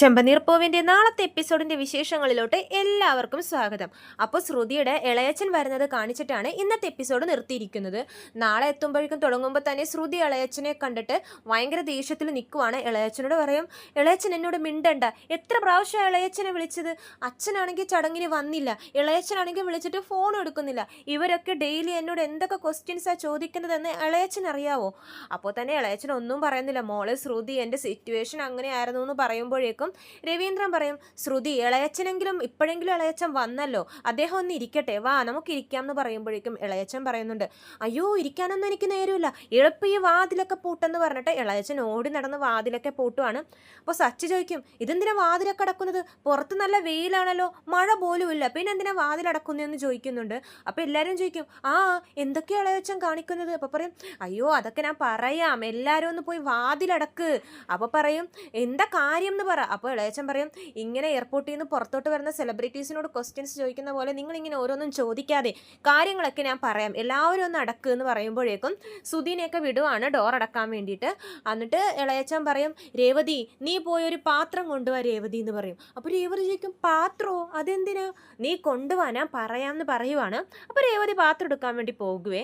ചെമ്പനീർ പൂവിന്റെ നാളത്തെ എപ്പിസോഡിന്റെ വിശേഷങ്ങളിലോട്ട് എല്ലാവർക്കും സ്വാഗതം. അപ്പോൾ ശ്രുതിയുടെ ഇളയച്ചൻ വരുന്നത് കാണിച്ചിട്ടാണ് ഇന്നത്തെ എപ്പിസോഡ് നിർത്തിയിരിക്കുന്നത്. നാളെ എത്തുമ്പോഴേക്കും തുടങ്ങുമ്പോൾ തന്നെ ശ്രുതി ഇളയച്ചനെ കണ്ടിട്ട് ഭയങ്കര ദേഷ്യത്തിൽ നിൽക്കുവാണ് ഇളയച്ചനോട് പറയും ഇളയച്ചൻ എന്നോട് മിണ്ടണ്ട. എത്ര പ്രാവശ്യം ഇളയച്ചനെ വിളിച്ചത്? അച്ഛനാണെങ്കിൽ ചടങ്ങിന് വന്നില്ല. ഇളയച്ചനാണെങ്കിൽ വിളിച്ചിട്ട് ഫോൺ എടുക്കുന്നില്ല. ഇവരൊക്കെ ഡെയിലി എന്നോട് എന്തൊക്കെ ക്വസ്റ്റ്യൻസാണ് ചോദിക്കുന്നതെന്ന് ഇളയച്ചൻ അറിയാവോ? അപ്പോൾ തന്നെ ഇളയച്ചൻ ഒന്നും പറയുന്നില്ല. മോളെ ശ്രുതി എന്റെ സിറ്റുവേഷൻ അങ്ങനെയായിരുന്നു എന്ന് പറയുമ്പോഴേക്കും രവീന്ദ്രൻ പറയും ശ്രുതി ഇളയച്ചനെങ്കിലും ഇപ്പോഴെങ്കിലും ഇളയച്ചൻ വന്നല്ലോ. അദ്ദേഹം ഒന്ന് ഇരിക്കട്ടെ. വാ നമുക്ക് ഇരിക്കാം എന്ന് പറയുമ്പോഴേക്കും ഇളയച്ചൻ പറയുന്നുണ്ട് അയ്യോ ഇരിക്കാനൊന്നും എനിക്ക് നേരമില്ല. എളുപ്പം ഈ വാതിലൊക്കെ പൂട്ടെന്ന് പറഞ്ഞിട്ട് ഇളയച്ചൻ ഓടി നടന്ന് വാതിലൊക്കെ പൂട്ടുവാണ്. അപ്പോൾ സച്ചി ചോദിക്കും ഇതെന്തിനാ വാതിലൊക്കെ അടക്കുന്നത്? പുറത്ത് നല്ല വെയിലാണല്ലോ. മഴ പോലും ഇല്ല. പിന്നെ എന്തിനാ വാതിലടക്കുന്നു എന്ന് ചോദിക്കുന്നുണ്ട്. അപ്പോൾ എല്ലാവരും ചോദിക്കും ആ എന്തൊക്കെയാ ഇളയച്ചൻ കാണിക്കുന്നത്? അപ്പോൾ പറയും അയ്യോ അതൊക്കെ ഞാൻ പറയാം. എല്ലാവരും ഒന്ന് പോയി വാതിലടക്ക്. അപ്പോൾ പറയും എന്താ കാര്യം എന്ന് പറ. അപ്പോൾ ഇളയച്ചൻ പറയും ഇങ്ങനെ എയർപോർട്ടിൽ നിന്ന് പുറത്തോട്ട് വരുന്ന സെലിബ്രിറ്റീസിനോട് ക്വസ്റ്റ്യൻസ് ചോദിക്കുന്ന പോലെ നിങ്ങളിങ്ങനെ ഓരോന്നും ചോദിക്കാതെ കാര്യങ്ങളൊക്കെ ഞാൻ പറയാം. എല്ലാവരും ഒന്ന് അടക്കുക എന്ന് പറയുമ്പോഴേക്കും സുധീനെയൊക്കെ വിടുവാണ് ഡോർ അടക്കാൻ വേണ്ടിയിട്ട്. എന്നിട്ട് ഇളയച്ചൻ പറയും രേവതി നീ പോയൊരു പാത്രം കൊണ്ടുവാ രേവതി എന്ന് പറയും. അപ്പോൾ രേവതി ചോദിക്കും പാത്രമോ അതെന്തിനാ? നീ കൊണ്ടുവാനാ പറയാമെന്ന് പറയുവാണ്. അപ്പോൾ രേവതി പാത്രം എടുക്കാൻ വേണ്ടി പോകുവേ.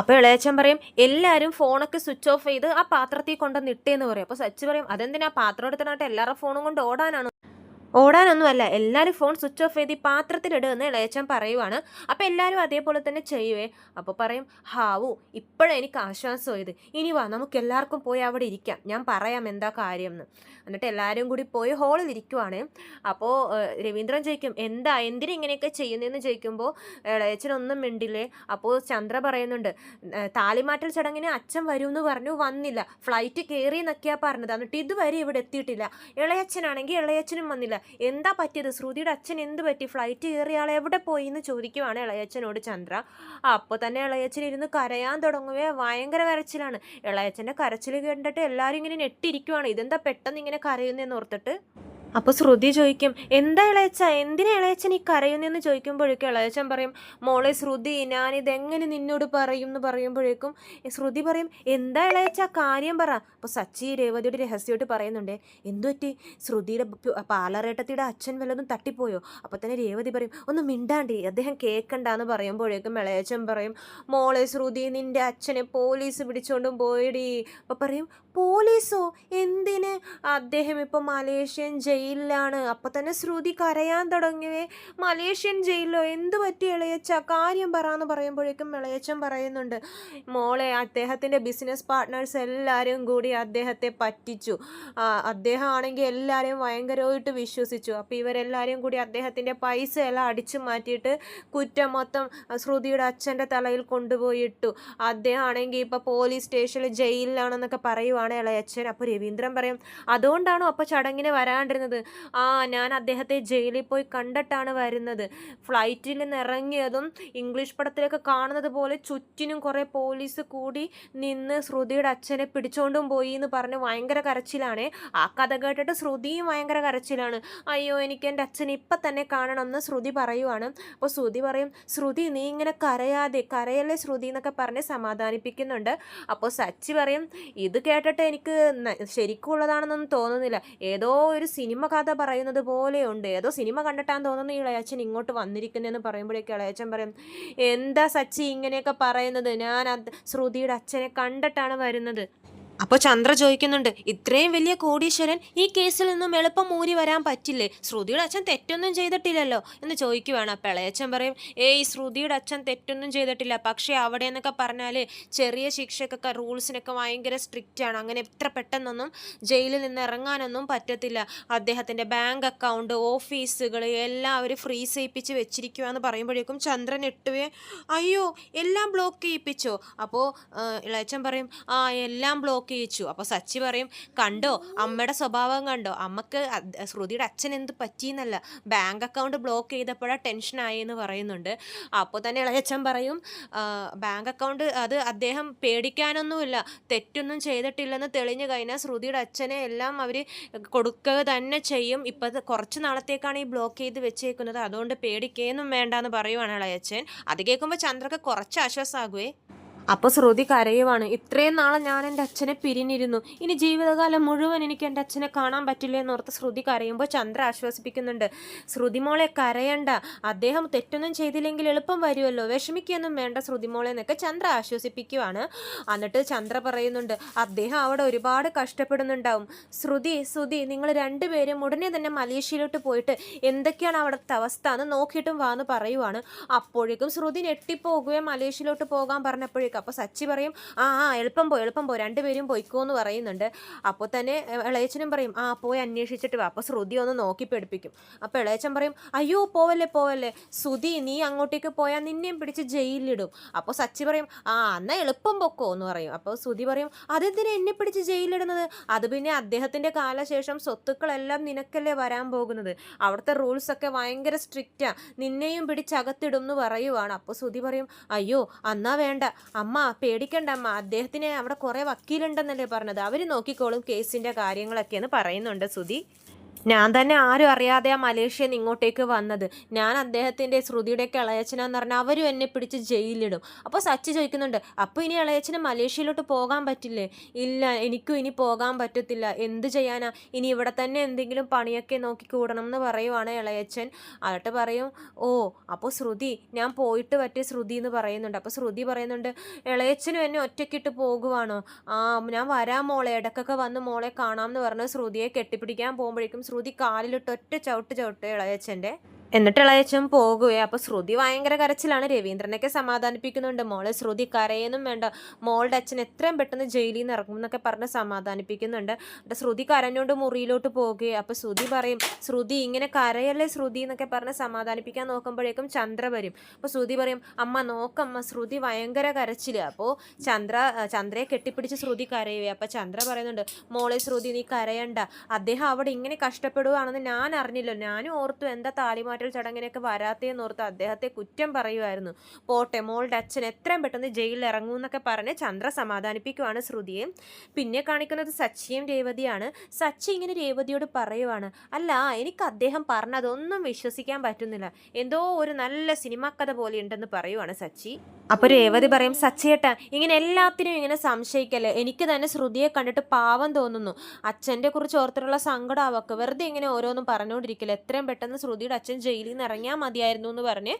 അപ്പോൾ ഇളയച്ചൻ പറയും എല്ലാവരും ഫോണൊക്കെ സ്വിച്ച് ഓഫ് ചെയ്ത് ആ പാത്രത്തിൽ കൊണ്ടുവന്ന് ഇട്ടേന്ന് പറയും. അപ്പോൾ സച്ച് പറയും അതെന്തിനാ? പാത്രം എടുത്തനായിട്ട് എല്ലാവരുടെ ഫോണും കൊണ്ട് ഓടാനാണ്. ഓടാനൊന്നുമല്ല. എല്ലാവരും ഫോൺ സ്വിച്ച് ഓഫ് ചെയ്ത് ഈ പാത്രത്തിലിടുമെന്ന് ഇളയച്ചൻ പറയുവാണ്. അപ്പോൾ എല്ലാവരും അതേപോലെ തന്നെ ചെയ്യുവേ. അപ്പോൾ പറയും ഹാവു ഇപ്പോഴും എനിക്ക് ആശ്വാസമായത്. ഇനി വാ നമുക്ക് എല്ലാവർക്കും പോയി അവിടെ ഇരിക്കാം. ഞാൻ പറയാം എന്താ കാര്യം എന്ന് എന്നിട്ട് എല്ലാവരും കൂടി പോയി ഹോളിൽ ഇരിക്കുവാണ്. അപ്പോൾ രവീന്ദ്രൻ ചോദിക്കും എന്താ എന്തിനാ ഇങ്ങനെയൊക്കെ ചെയ്യുന്നതെന്ന് ചോദിക്കുമ്പോൾ ഇളയച്ചനൊന്നും മിണ്ടില്ലേ? അപ്പോൾ ചന്ദ്ര പറയുന്നുണ്ട് "ഏഹ്, താലിമാറ്റൽ ചടങ്ങിന് അച്ഛൻ വരുമെന്ന് പറഞ്ഞു വന്നില്ല. ഫ്ലൈറ്റ് കയറി എന്നൊക്കെയാണ് പറഞ്ഞത്. എന്നിട്ട് ഇതുവരെ ഇവിടെ എത്തിയിട്ടില്ല. ഇളയച്ചനാണെങ്കിൽ ഇളയച്ചനും വന്നില്ല. എന്താ പറ്റിയത്? ശ്രുതിയുടെ അച്ഛൻ എന്ത് പറ്റി? ഫ്ലൈറ്റ് കയറിയ ആൾ എവിടെ പോയി എന്ന് ചോദിക്കുവാണ് ഇളയച്ചനോട് ചന്ദ്ര. അപ്പോൾ തന്നെ ഇളയച്ചൻ ഇരുന്ന് കരയാൻ തുടങ്ങുകയെ. ഭയങ്കര കരച്ചിലാണ്. ഇളയച്ചന്റെ കരച്ചിൽ കണ്ടിട്ട് എല്ലാവരും ഇങ്ങനെ നെട്ടിരിക്കുവാണ് ഇതെന്താ പെട്ടെന്ന് ഇങ്ങനെ കരയുന്നതെന്ന് ഓർത്തിട്ട്? അപ്പോൾ ശ്രുതി ചോദിക്കും എന്താ ഇളയച്ച? എന്തിനാ ഇളയച്ചൻ ഈ കരയുന്നെന്ന് ചോദിക്കുമ്പോഴേക്കും ഇളയച്ചൻ പറയും മോളെ ശ്രുതി ഞാനിത് എങ്ങനെ നിന്നോട് പറയും? എന്ന് പറയുമ്പോഴേക്കും ശ്രുതി പറയും എന്താ ഇളയച്ച? കാര്യം പറ. അപ്പോൾ സച്ചി രേവതിയുടെ രഹസ്യമായിട്ട് പറയുന്നുണ്ട് എന്തു പറ്റി? ശ്രുതിയുടെ പാലറേട്ടത്തിയുടെ അച്ഛൻ വല്ലതും തട്ടിപ്പോയോ? അപ്പോൾ തന്നെ രേവതി പറയും ഒന്ന് മിണ്ടാണ്ടി അദ്ദേഹം കേൾക്കണ്ടെന്ന് പറയുമ്പോഴേക്കും ഇളയച്ചൻ പറയും മോളെ ശ്രുതി നിന്റെ അച്ഛനെ പോലീസ് പിടിച്ചോണ്ടും പോയിടി. അപ്പോൾ പറയും പോലീസോ? എന്തിന്? അദ്ദേഹം ഇപ്പോൾ മലേഷ്യൻ ജയിലിലാണ്. അപ്പം തന്നെ ശ്രുതി കരയാൻ തുടങ്ങിയേ. മലേഷ്യൻ ജയിലിലോ? എന്ത് പറ്റി ഇളയച്ച? കാര്യം എന്ന് പറയുമ്പോഴേക്കും ഇളയച്ചൻ പറയുന്നുണ്ട് മോളെ അദ്ദേഹത്തിന്റെ ബിസിനസ് പാർട്ട്നേഴ്സ് എല്ലാവരും കൂടി അദ്ദേഹത്തെ പറ്റിച്ചു. അദ്ദേഹം ആണെങ്കിൽ എല്ലാവരെയും ഭയങ്കരമായിട്ട് വിശ്വസിച്ചു. അപ്പോൾ ഇവരെല്ലാവരും കൂടി അദ്ദേഹത്തിന്റെ പൈസ എല്ലാം അടിച്ചു മാറ്റിയിട്ട് കുറ്റം മൊത്തം ശ്രുതിയുടെ അച്ഛന്റെ തലയിൽ കൊണ്ടുപോയിട്ടു അദ്ദേഹം ആണെങ്കിൽ ഇപ്പോൾ പോലീസ് സ്റ്റേഷനിൽ ജയിലിലാണെന്നൊക്കെ പറയുവാണ് ഇളയച്ചൻ. അപ്പോൾ രവീന്ദ്രൻ പറയും അതുകൊണ്ടാണോ അപ്പോൾ ചടങ്ങിന് വരാണ്ടിരുന്നത്? ആ ഞാൻ അദ്ദേഹത്തെ ജയിലിൽ പോയി കണ്ടിട്ടാണ് വരുന്നത്. ഫ്ലൈറ്റിൽ നിന്ന് ഇറങ്ങിയതും ഇംഗ്ലീഷ് പടത്തിലൊക്കെ കാണുന്നത് പോലെ ചുറ്റിനും കുറേ പോലീസ് കൂടി നിന്ന് ശ്രുതിയുടെ അച്ഛനെ പിടിച്ചോണ്ടും പോയി എന്ന് പറഞ്ഞ് ഭയങ്കര കരച്ചിലാണ്. ആ കഥ കേട്ടിട്ട് ശ്രുതിയും ഭയങ്കര കരച്ചിലാണ്. അയ്യോ എനിക്ക് എന്റെ അച്ഛനെ ഇപ്പം തന്നെ കാണണം എന്ന് ശ്രുതി പറയുവാണ്. അപ്പോൾ ശ്രുതി പറയും ശ്രുതി നീ ഇങ്ങനെ കരയാതെ കരയല്ലേ ശ്രുതി എന്നൊക്കെ പറഞ്ഞ് സമാധാനിപ്പിക്കുന്നുണ്ട്. അപ്പോൾ സച്ചി പറയും ഇത് കേട്ടിട്ട് എനിക്ക് ശരിക്കുള്ളതാണെന്നൊന്നും തോന്നുന്നില്ല. ഏതോ ഒരു സിനിമ കഥ പറയുന്നത് പോലെയുണ്ട്. ഏതോ സിനിമ കണ്ടിട്ടാന്ന് തോന്നുന്നു ഈ ഇളയച്ചൻ ഇങ്ങോട്ട് വന്നിരിക്കുന്നതെന്ന് പറയുമ്പോഴേക്കും ഇളയച്ചൻ പറയും എന്താ സച്ചി ഇങ്ങനെയൊക്കെ പറയുന്നത്? ഞാൻ ശ്രുതിയുടെ അച്ഛനെ കണ്ടിട്ടാണ് വരുന്നത്. അപ്പോൾ ചന്ദ്ര ചോദിക്കുന്നുണ്ട് ഇത്രയും വലിയ കോടീശ്വരൻ ഈ കേസിൽ നിന്നും എളുപ്പം മൂരി വരാൻ പറ്റില്ലേ? ശ്രുതിയുടെ അച്ഛൻ തെറ്റൊന്നും ചെയ്തിട്ടില്ലല്ലോ എന്ന് ചോദിക്കുവാണ്. അപ്പോൾ ഇളയച്ചൻ പറയും ഏയ് ശ്രുതിയുടെ അച്ഛൻ തെറ്റൊന്നും ചെയ്തിട്ടില്ല. പക്ഷേ അവിടെ എന്നൊക്കെ പറഞ്ഞാൽ ചെറിയ ശിക്ഷക്കൊക്കെ റൂൾസിനൊക്കെ ഭയങ്കര സ്ട്രിക്റ്റ് ആണ്. അങ്ങനെ എത്ര പെട്ടെന്നൊന്നും ജയിലിൽ നിന്ന് ഇറങ്ങാനൊന്നും പറ്റത്തില്ല. അദ്ദേഹത്തിന്റെ ബാങ്ക് അക്കൗണ്ട് ഓഫീസുകൾ എല്ലാം അവർ ഫ്രീസ് ചെയ്യിപ്പിച്ച് വെച്ചിരിക്കുക എന്ന് പറയുമ്പോഴേക്കും ചന്ദ്രൻ എട്ടുവേ അയ്യോ എല്ലാം ബ്ലോക്ക് ചെയ്യിപ്പിച്ചോ? അപ്പോൾ ഇളയച്ചൻ പറയും ആ എല്ലാം ബ്ലോക്ക് ചെയ്യിച്ചു അപ്പോൾ സച്ചി പറയും കണ്ടോ അമ്മയുടെ സ്വഭാവം കണ്ടോ? അമ്മയ്ക്ക് ശ്രുതിയുടെ അച്ഛൻ എന്ത് പറ്റിയെന്നല്ല. ബാങ്ക് അക്കൗണ്ട് ബ്ലോക്ക് ചെയ്തപ്പോഴാണ് ടെൻഷനായി എന്ന് പറയുന്നുണ്ട്. അപ്പോൾ തന്നെ ഇളയച്ചൻ പറയും ബാങ്ക് അക്കൗണ്ട് അത് അദ്ദേഹം പേടിക്കാനൊന്നുമില്ല. തെറ്റൊന്നും ചെയ്തിട്ടില്ലെന്ന് തെളിഞ്ഞു കഴിഞ്ഞാൽ ശ്രുതിയുടെ അച്ഛനെ എല്ലാം അവർ കൊടുക്കുക തന്നെ ചെയ്യും. ഇപ്പോഴത്തെ കുറച്ച് നാളത്തേക്കാണ് ഈ ബ്ലോക്ക് ചെയ്ത് വെച്ചേക്കുന്നത്. അതുകൊണ്ട് പേടിക്കുകയൊന്നും വേണ്ടെന്ന് പറയുവാണ് ഇളയച്ചൻ. അത് കേൾക്കുമ്പോൾ ചന്ദ്രക്ക് കുറച്ച് ആശ്വാസമാകുവേ അപ്പോൾ ശ്രുതി കരയുവാണ് ഇത്രയും നാളെ ഞാൻ എന്റെ അച്ഛനെ പിരിഞ്ഞിരുന്നു. ഇനി ജീവിതകാലം മുഴുവൻ എനിക്ക് എന്റെ അച്ഛനെ കാണാൻ പറ്റില്ല? എന്നോർത്ത് ശ്രുതി കരയുമ്പോൾ ചന്ദ്ര ആശ്വസിപ്പിക്കുന്നുണ്ട്. ശ്രുതിമോളെ കരയണ്ട. അദ്ദേഹം തെറ്റൊന്നും ചെയ്തില്ലെങ്കിൽ എളുപ്പം വരുമല്ലോ വിഷമിക്കൊന്നും വേണ്ട ശ്രുതിമോളെ എന്നൊക്കെ ചന്ദ്ര ആശ്വസിപ്പിക്കുവാണ്. എന്നിട്ട് ചന്ദ്ര പറയുന്നുണ്ട് അദ്ദേഹം അവിടെ ഒരുപാട് കഷ്ടപ്പെടുന്നുണ്ടാവും. ശ്രുതി ശ്രുതി നിങ്ങൾ രണ്ടുപേരും ഉടനെ തന്നെ മലേഷ്യയിലോട്ട് പോയിട്ട് എന്തൊക്കെയാണ് അവിടുത്തെ അവസ്ഥ എന്ന് നോക്കിയിട്ടും വാന്ന് പറയുവാണ്. അപ്പോഴേക്കും ശ്രുതി ഞെട്ടിപ്പോകുകയും മലേഷ്യയിലോട്ട് പോകാൻ പറഞ്ഞപ്പോഴേക്കും അപ്പോൾ സച്ചി പറയും ആ ആ എളുപ്പം പോ എളുപ്പം പോ രണ്ടുപേരും പോയിക്കോ എന്ന് പറയുന്നുണ്ട്. അപ്പോൾ തന്നെ ഇളയച്ചനും പറയും ആ പോയി അന്വേഷിച്ചിട്ട് വാ. അപ്പോൾ ശ്രുതി ഒന്ന് നോക്കി പഠിപ്പിക്കും. അപ്പോൾ ഇളയച്ചൻ പറയും അയ്യോ പോവല്ലേ പോവല്ലേ. സുധി നീ അങ്ങോട്ടേക്ക് പോയാൽ നിന്നെയും പിടിച്ച് ജയിലിലിടും. അപ്പോൾ സച്ചി പറയും ആ എന്നാൽ എളുപ്പം പൊക്കോ എന്ന് പറയും. അപ്പോൾ സുധി പറയും അതെന്തിനാ എന്നെ പിടിച്ച് ജയിലിടുന്നത്? അത് പിന്നെ അദ്ദേഹത്തിന്റെ കാലശേഷം സ്വത്തുക്കളെല്ലാം നിനക്കല്ലേ വരാൻ പോകുന്നത്. അവിടുത്തെ റൂൾസ് ഒക്കെ ഭയങ്കര സ്ട്രിക്റ്റാണ് നിന്നെയും പിടിച്ചകത്തിടും എന്ന് പറയുവാണ്. അപ്പോൾ സുധി പറയും അയ്യോ അന്നാ വേണ്ട. അമ്മ പേടിക്കണ്ട അമ്മ. അദ്ദേഹത്തിന് അവിടെ കുറേ വക്കീലുണ്ടെന്നല്ലേ പറഞ്ഞത്. അവർ നോക്കിക്കോളും കേസിന്റെ കാര്യങ്ങളൊക്കെ എന്ന് പറയുന്നുണ്ട് സുധി. ഞാൻ തന്നെ ആരും അറിയാതെ ആ മലേഷ്യയിൽ നിന്ന് ഇങ്ങോട്ടേക്ക് വന്നത്. ഞാൻ അദ്ദേഹത്തിന്റെ ശ്രുതിയുടെ ഒക്കെ ഇളയച്ചനാന്ന് പറഞ്ഞാൽ അവരും എന്നെ പിടിച്ച് ജയിലിടും. അപ്പോൾ സച്ചി ചോദിക്കുന്നുണ്ട് അപ്പോൾ ഇനി ഇളയച്ചന് മലേഷ്യയിലോട്ട് പോകാൻ പറ്റില്ലേ? ഇല്ല എനിക്കും ഇനി പോകാൻ പറ്റത്തില്ല. എന്ത് ചെയ്യാനാ? ഇനി ഇവിടെ തന്നെ എന്തെങ്കിലും പണിയൊക്കെ നോക്കി കൂടണം എന്ന് പറയുവാണ് ഇളയച്ചൻ എന്നിട്ട് പറയും ഓ അപ്പോൾ ശ്രുതി ഞാൻ പോയിട്ട് പറ്റിയ ശ്രുതി എന്ന് പറയുന്നുണ്ട്. അപ്പോൾ ശ്രുതി പറയുന്നുണ്ട് ഇളയച്ചനും എന്നെ ഒറ്റയ്ക്കിട്ട് പോകുവാണോ? ആ ഞാൻ വരാം മോളെ. ഇടയ്ക്കൊക്കെ വന്ന് മോളെ കാണാം എന്ന് പറഞ്ഞ് ശ്രുതിയെ കെട്ടിപ്പിടിക്കാൻ പോകുമ്പോഴേക്കും ശ്രുതി കാലിലിട്ട് ഒറ്റ ചവിട്ട് ചവിട്ട് ഇളയച്ചന്റെ. എന്നിട്ട് ഇളയച്ചൻ പോകുകയെ അപ്പോൾ ശ്രുതി ഭയങ്കര കരച്ചിലാണ്. രവീന്ദ്രനൊക്കെ സമാധാനിപ്പിക്കുന്നുണ്ട്. മോളെ ശ്രുതി കരയൊന്നും വേണ്ട. മോളുടെ അച്ഛൻ എത്രയും പെട്ടെന്ന് ജയിലിൽ നിന്ന് ഇറങ്ങും എന്നൊക്കെ പറഞ്ഞ് സമാധാനിപ്പിക്കുന്നുണ്ട്. എന്നിട്ട് ശ്രുതി കരഞ്ഞുകൊണ്ട് മുറിയിലോട്ട് പോകുകയെ അപ്പോൾ ശ്രുതി പറയും ശ്രുതി ഇങ്ങനെ കരയല്ലേ ശ്രുതി? എന്നൊക്കെ പറഞ്ഞ് സമാധാനിപ്പിക്കാൻ നോക്കുമ്പോഴേക്കും ചന്ദ്ര വരും. അപ്പോൾ ശ്രുതി പറയും അമ്മ നോക്കമ്മ ശ്രുതി ഭയങ്കര കരച്ചിൽ. അപ്പോൾ ചന്ദ്ര ചന്ദ്രയെ കെട്ടിപ്പിടിച്ച് ശ്രുതി കരയുവേ. അപ്പോൾ ചന്ദ്ര പറയുന്നുണ്ട് മോളെ ശ്രുതി നീ കരയണ്ട. അദ്ദേഹം അവിടെ ഇങ്ങനെ കഷ്ടപ്പെടുകയാണെന്ന് ഞാൻ അറിഞ്ഞില്ല. ഞാനും ഓർത്തു എന്താ താലിമാറ്റൽ ചടങ്ങിനൊക്കെ വരാത്തേന്ന് ഓർത്ത് അദ്ദേഹത്തെ കുറ്റം പറയുമായിരുന്നു പോട്ടെ മോളുടെ അച്ഛൻ എത്രയും പെട്ടെന്ന് ജയിലിൽ ഇറങ്ങും എന്നൊക്കെ പറഞ്ഞ് ചന്ദ്ര സമാധാനിപ്പിക്കുവാണ് ശ്രുതിയെ. പിന്നെ കാണിക്കുന്നത് സച്ചിയും രേവതിയാണ്. സച്ചി ഇങ്ങനെ രേവതിയോട് പറയുവാണ് അല്ല എനിക്ക് അദ്ദേഹം പറഞ്ഞതൊന്നും വിശ്വസിക്കാൻ പറ്റുന്നില്ല. എന്തോ ഒരു നല്ല സിനിമാ കഥ പോലെ ഉണ്ടെന്ന് പറയുവാണ് സച്ചി. അപ്പോൾ രേവതി പറയും സച്ചിയേട്ട ഇങ്ങനെ എല്ലാത്തിനും ഇങ്ങനെ സംശയിക്കല്ലേ? എനിക്ക് തന്നെ ശ്രുതിയെ കണ്ടിട്ട് പാവം തോന്നുന്നു. അച്ഛന്റെ കുറിച്ച് ഓർത്തിട്ടുള്ള സങ്കടം അവക്ക്. വെറുതെ ഇങ്ങനെ ഓരോന്നും പറഞ്ഞുകൊണ്ടിരിക്കില്ല? എത്രയും പെട്ടെന്ന് ശ്രുതിയുടെ അച്ഛൻ ജയിലിൽ നിന്ന് ഇറങ്ങിയാൽ മതിയായിരുന്നു എന്ന് പറഞ്ഞ്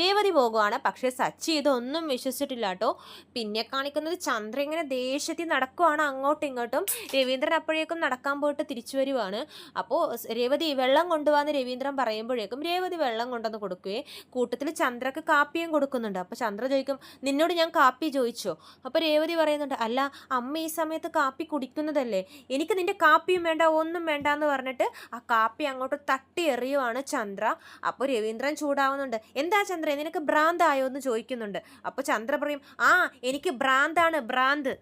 രേവതി പോകുവാണ്. പക്ഷേ സച്ചി ഇതൊന്നും വിശ്വസിച്ചിട്ടില്ല കേട്ടോ. പിന്നെ കാണിക്കുന്നത് ചന്ദ്ര ഇങ്ങനെ ദേഷ്യത്തിൽ നടക്കുവാണ് അങ്ങോട്ടും ഇങ്ങോട്ടും. രവീന്ദ്രൻ അപ്പോഴേക്കും നടക്കാൻ പോയിട്ട് തിരിച്ചു വരുവാണ്. അപ്പോൾ രേവതി വെള്ളം കൊണ്ടുപോകാന്ന് രവീന്ദ്രൻ പറയുമ്പോഴേക്കും രേവതി വെള്ളം കൊണ്ടുവന്ന് കൊടുക്കുകയും കൂട്ടത്തിൽ ചന്ദ്രക്ക് കാപ്പിയും കൊടുക്കുന്നുണ്ട്. അപ്പോൾ ചന്ദ്ര ചോദിക്കും നിന്നോട് ഞാൻ കാപ്പി ചോദിച്ചോ? അപ്പോൾ രേവതി പറയുന്നുണ്ട് അല്ല അമ്മ ഈ സമയത്ത് കാപ്പി കുടിക്കുന്നതല്ലേ? എനിക്ക് നിന്റെ കാപ്പിയും വേണ്ട ഒന്നും വേണ്ട എന്ന് പറഞ്ഞിട്ട് ആ കാപ്പി അങ്ങോട്ട് തട്ടി എറിയുവാണ് ചന്ദ്ര. അപ്പോൾ രവീന്ദ്രൻ ചൂടാവുന്നുണ്ട്. എന്താ ചന്ദ്ര നിനക്ക് ഭ്രാന്തായോ എന്ന് ചോദിക്കുന്നുണ്ട്. അപ്പോൾ ചന്ദ്ര പറയും ആ എനിക്ക് ഭ്രാന്താണ് ഭ്രാന്ത്.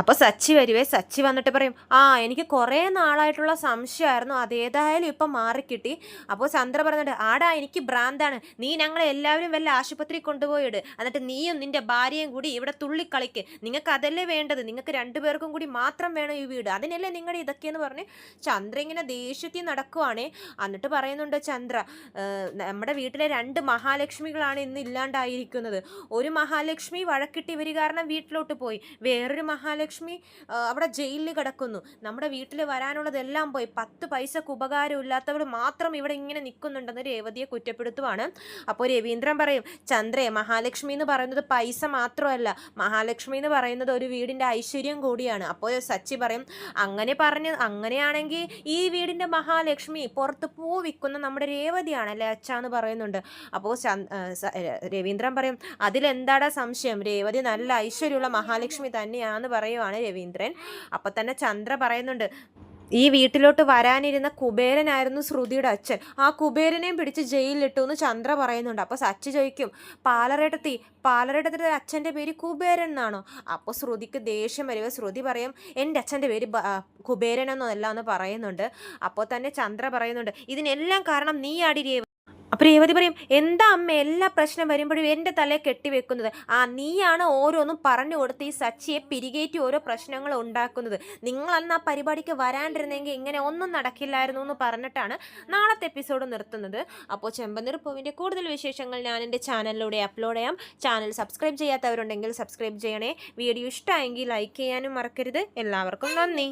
അപ്പോൾ സച്ചി വരുവേ സച്ചി വന്നിട്ട് പറയും ആ എനിക്ക് കുറേ നാളായിട്ടുള്ള സംശയമായിരുന്നു അതേതായാലും ഇപ്പം മാറിക്കിട്ടി. അപ്പോൾ ചന്ദ്ര പറഞ്ഞിട്ട് ആടാ എനിക്ക് ഭ്രാന്താണ്. നീ ഞങ്ങളെ എല്ലാവരും വല്ല ആശുപത്രി കൊണ്ടുപോയിട്. എന്നിട്ട് നീയും നിന്റെ ഭാര്യയും കൂടി ഇവിടെ തുള്ളിക്കളിക്ക്. നിങ്ങൾക്ക് അതല്ലേ വേണ്ടത്? നിങ്ങൾക്ക് രണ്ടുപേർക്കും കൂടി മാത്രം വേണം ഈ വീട്. അതിനല്ലേ നിങ്ങളുടെ ഇതൊക്കെയെന്ന് പറഞ്ഞ് ചന്ദ്ര ഇങ്ങനെ ദേഷ്യത്തിൽ നടക്കുവാണേ. എന്നിട്ട് പറയുന്നുണ്ട് ചന്ദ്ര നമ്മുടെ വീട്ടിലെ രണ്ട് മഹാലക്ഷ്മികളാണ് ഇന്ന് ഇല്ലാണ്ടായിരിക്കുന്നത്. ഒരു മഹാലക്ഷ്മി വഴക്കിട്ട് ഇവർ കാരണം വീട്ടിലോട്ട് പോയി. വേറൊരു മഹാലക്ഷ്മി ആ, അവിടെ ജയിലിൽ കിടക്കുന്നു. നമ്മുടെ വീട്ടിൽ വരാനുള്ളതെല്ലാം പോയി. പത്ത് പൈസക്ക് ഉപകാരം ഇല്ലാത്തവർ മാത്രം ഇവിടെ ഇങ്ങനെ നിൽക്കുന്നുണ്ടെന്ന് രേവതിയെ കുറ്റപ്പെടുത്തുവാണ്. അപ്പോൾ രവീന്ദ്രൻ പറയും ചന്ദ്രേ മഹാലക്ഷ്മി എന്ന് പറയുന്നത് പൈസ മാത്രമല്ല. മഹാലക്ഷ്മി എന്ന് പറയുന്നത് ഒരു വീടിന്റെ ഐശ്വര്യം കൂടിയാണ്. അപ്പോൾ സച്ചി പറയും അങ്ങനെ പറഞ്ഞ് അങ്ങനെയാണെങ്കിൽ ഈ വീടിന്റെ മഹാലക്ഷ്മി പുറത്ത് പൂ വിൽക്കുന്ന നമ്മുടെ രേവതിയാണല്ലേ അച്ഛ എന്ന് പറയുന്നുണ്ട്. അപ്പോൾ രവീന്ദ്രൻ പറയും അതിലെന്താടാ സംശയം? രേവതി നല്ല ഐശ്വര്യമുള്ള മഹാലക്ഷ്മി തന്നെയാന്ന് പറയുവാണ് രവീന്ദ്രൻ. അപ്പം തന്നെ ചന്ദ്ര പറയുന്നുണ്ട് ഈ വീട്ടിലോട്ട് വരാനിരുന്ന കുബേരനായിരുന്നു ശ്രുതിയുടെ അച്ഛൻ. ആ കുബേരനെയും പിടിച്ച് ജയിലിലിട്ടു എന്ന് ചന്ദ്ര പറയുന്നുണ്ട്. അപ്പോൾ സച്ചി ചോദിക്കും പാലറേട്ടത്തി പാലറേട്ടത്തിന്റെ അച്ഛന്റെ പേര് കുബേരൻ എന്നാണോ? അപ്പോൾ ശ്രുതിക്ക് ദേഷ്യം വരിക ശ്രുതി പറയും എന്റെ അച്ഛന്റെ പേര് കുബേരൻ എന്നല്ല എന്ന് പറയുന്നുണ്ട്. അപ്പോൾ തന്നെ ചന്ദ്ര പറയുന്നുണ്ട് ഇതിനെല്ലാം കാരണം നീ രേവ അപ്പോൾ രേവതി പറയും എന്താ അമ്മ എല്ലാ പ്രശ്നം വരുമ്പോഴും എന്റെ തലയെ കെട്ടിവെക്കുന്നത്? ആ നീയാണ് ഓരോന്നും പറഞ്ഞു കൊടുത്ത് ഈ സച്ചിയെ പിരികേറ്റി ഓരോ പ്രശ്നങ്ങൾ ഉണ്ടാക്കുന്നത്. നിങ്ങൾ അന്ന് ആ പരിപാടിക്ക് വരാണ്ടിരുന്നെങ്കിൽ ഇങ്ങനെ ഒന്നും നടക്കില്ലായിരുന്നു എന്ന് പറഞ്ഞിട്ടാണ് നാളത്തെ എപ്പിസോഡ് നിർത്തുന്നത്. അപ്പോൾ ചെമ്പനീർ പൂവിന്റെ കൂടുതൽ വിശേഷങ്ങൾ ഞാൻ എന്റെ ചാനലിലൂടെ അപ്ലോഡ് ചെയ്യാം. ചാനൽ സബ്സ്ക്രൈബ് ചെയ്യാത്തവരുണ്ടെങ്കിൽ സബ്സ്ക്രൈബ് ചെയ്യണേ. വീഡിയോ ഇഷ്ടമായെങ്കിൽ ലൈക്ക് ചെയ്യാനും മറക്കരുത്. എല്ലാവർക്കും നന്ദി.